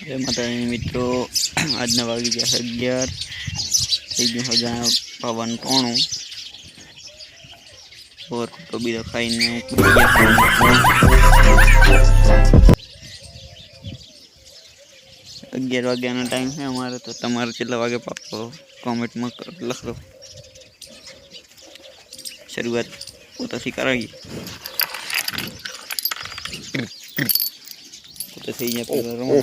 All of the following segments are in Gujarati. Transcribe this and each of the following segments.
જય માતાજી મિત્રો આજના વાગી ગયા છે અગિયાર. થઈ ગયું હજાર પવન પોણું ઓર તો બીજો ખાઈને અગિયાર વાગ્યાનો ટાઈમ છે અમારે તો તમારે કેટલા વાગે પાકો કોમેન્ટમાં લખો. શરૂઆત પોતાથી કરાવીએ પોતે થઈ ગયા પેલા રમો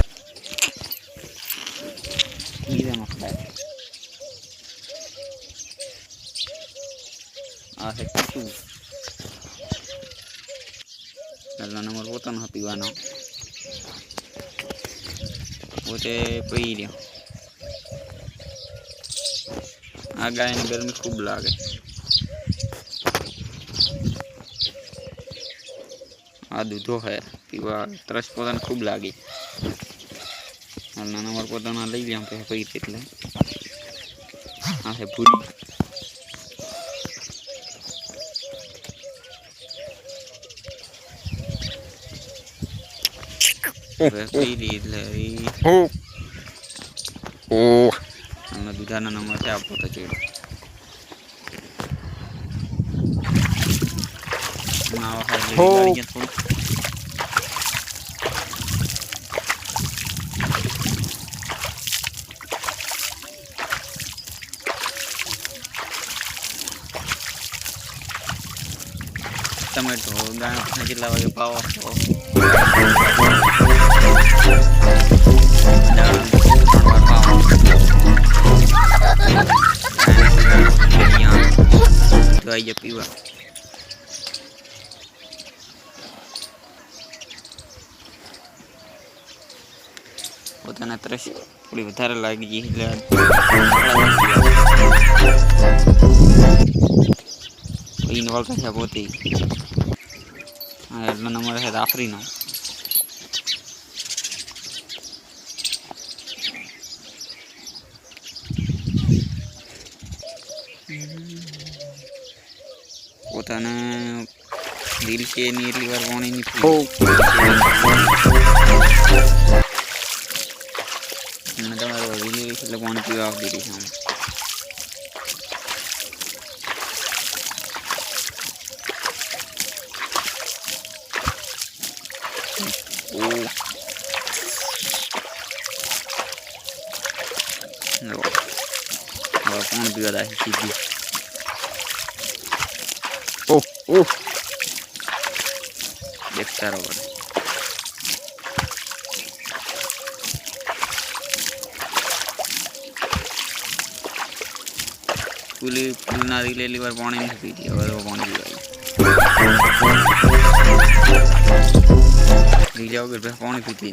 આ છે કીટું પહેલો નંબર પોતાનો પીવાનો. પોતે પી રહ્યો આ ગાયને ગરમી ખૂબ લાગે. આ દૂધો હે પીવા તરસ પોતાને ખૂબ લાગી. નાના નંબર પોતાના લઈ લે પછી એટલે આ છે પૂરી એટલે ઈ આમના દૂધાના નંબર છે આપો તો ચેડો ટમેટો પછી કેટલા વાગે પાવો છો ગાય પીવા પોતાના ત્રસ થોડી વધારે લાગી ગઈ એટલે ઇન્વોલ્વ છે પોતે એટલો નંબર છે આફરીનો પોતાને દિલ છે એની એટલી વાર પાણીની અને તમારે વિલી એટલે પાણી પીવા આપી દીધી છે 오. લો હવે કોણ પીવા દા સીધી উফ দেখতার ওভারে पुली पुल ना दिखले एक बार पानी नहीं पी दिया वो पानी पी गई दिख जाओ फिर पानी पीती